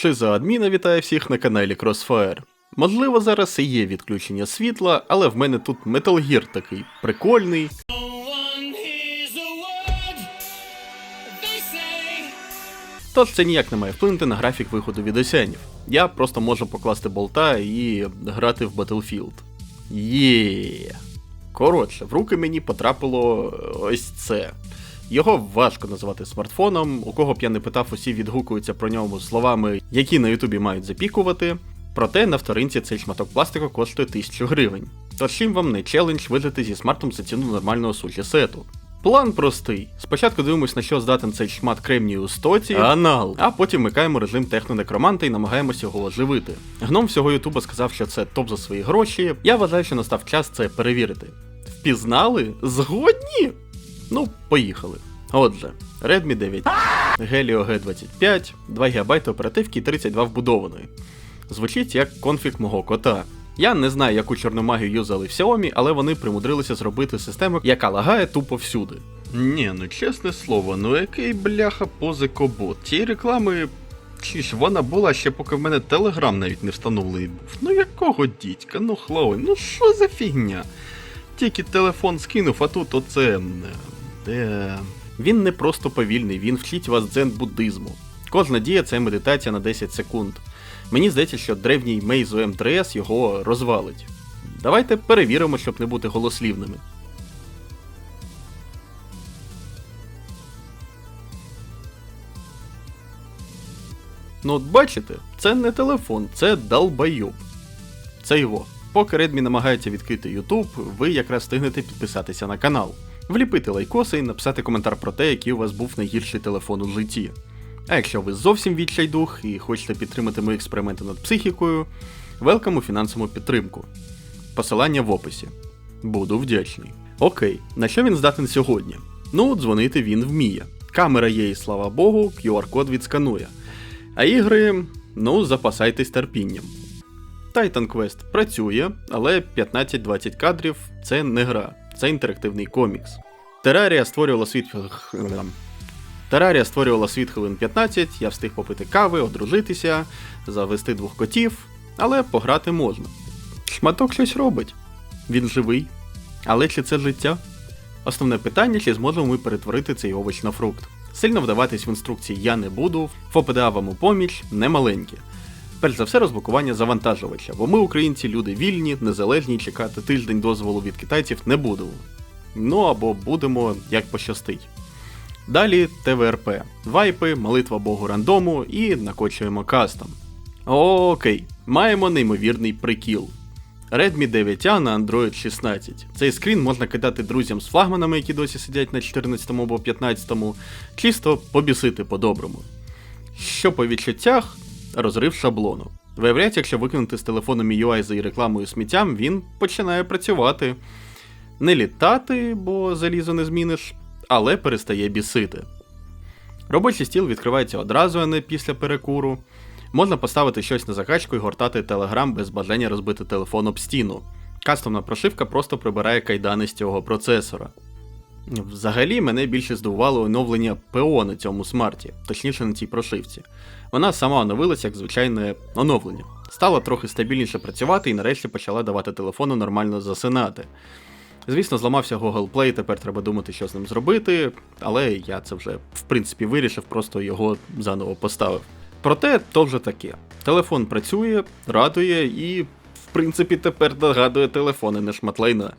Шизоадміна вітає всіх на каналі Crossfire. Можливо, зараз і є відключення світла, але в мене тут Metal Gear такий прикольний. Тож це ніяк не має вплинути на графік виходу відосянів. Я просто можу покласти болта і грати в Battlefield. Є. Коротше, в руки мені потрапило ось це. Його важко називати смартфоном. У кого б я не питав, усі відгукуються про ньому словами, які на Ютубі мають запікувати. Проте на вторинці цей шматок пластику коштує 1000 гривень. Тож чим вам не челендж вижити зі смартом за ціну нормального суші сету. План простий. Спочатку дивимось, на що здатен цей шмат кремнію стоці, анал, а потім вмикаємо режим технонекроманта і намагаємося його оживити. Гном всього Ютуба сказав, що це топ за свої гроші. Я вважаю, що настав час це перевірити. Впізнали? Згодні? Ну, поїхали. Отже, Redmi 9, Helio G25, 2 ГБ оперативки і 32 вбудованої. Звучить як конфіг мого кота. Я не знаю, яку чорномагію юзали в Xiaomi, але вони примудрилися зробити систему, яка лагає тупо всюди. Ні, ну чесне слово, ну який бляха позикобот. Ті реклами. Чи ж вона була ще поки в мене телеграм навіть не встановлений був. Ну якого дідька, ну хлоуй, ну що за фігня? Тільки телефон скинув, а тут оце. Де. Він не просто повільний, він вчить вас дзен-буддизму. Кожна дія це медитація на 10 секунд. Мені здається, що древній Meizu M3S його розвалить. Давайте перевіримо, щоб не бути голослівними. Ну, от бачите, це не телефон, це долбойоб. Це його. Поки Redmi намагається відкрити YouTube, ви якраз встигнете підписатися на канал, вліпити лайкоси і написати коментар про те, який у вас був найгірший телефон у житті. А якщо ви зовсім відчайдух і хочете підтримати мої експерименти над психікою, велкам у фінансову підтримку. Посилання в описі. Буду вдячний. Окей, на що він здатен сьогодні? Ну, дзвонити він вміє. Камера є, і слава Богу, QR-код відсканує. А ігри, ну, запасайтесь терпінням. Titan Quest працює, але 15-20 кадрів це не гра, це інтерактивний комікс. Терарія створювала світ. Терарія створювала світ хвилин 15, я встиг попити кави, одружитися, завести двох котів, але пограти можна. Шматок щось робить. Він живий. Але чи це життя? Основне питання, чи зможемо ми перетворити цей овоч на фрукт. Сильно вдаватись в інструкції я не буду, ФОПДА вам у поміч не маленькі. Перш за все, розблокування завантажувача, бо ми, українці, люди вільні, незалежні, чекати тиждень дозволу від китайців не будемо. Ну або будемо як пощастить. Далі ТВРП, вайпи, молитва Богу рандому і накочуємо кастом. Окей, маємо неймовірний прикіл. Redmi 9A на Android 16. Цей скрін можна кидати друзям з флагманами, які досі сидять на 14 або 15, чисто побісити по-доброму. Що по відчуттях, розрив шаблону. Виявляється, якщо викинути з телефоном UI за і рекламою сміттям, він починає працювати. Не літати, бо залізо не зміниш, але перестає бісити. Робочий стіл відкривається одразу, а не після перекуру. Можна поставити щось на закачку і гортати телеграм без бажання розбити телефон об стіну. Кастомна прошивка просто прибирає кайдани з цього процесора. Взагалі, мене більше здивувало оновлення ПО на цьому смарті, точніше на цій прошивці. Вона сама оновилася як звичайне оновлення. Стала трохи стабільніше працювати і нарешті почала давати телефону нормально засинати. Звісно, зламався Google Play, тепер треба думати, що з ним зробити, але я це вже в принципі вирішив, просто його заново поставив. Проте то вже таке. Телефон працює, радує і, в принципі, тепер нагадує телефони, не шматлайна.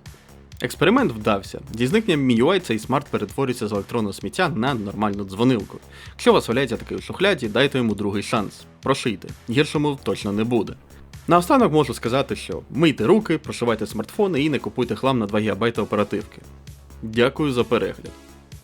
Експеримент вдався. Зі зникненням MIUI цей смарт перетворюється з електронного сміття на нормальну дзвонилку. Якщо вас валяється такий у шухляді, дайте йому другий шанс. Прошийте, гіршому точно не буде. Наостанок можу сказати, що мийте руки, прошивайте смартфони і не купуйте хлам на 2 ГБ оперативки. Дякую за перегляд.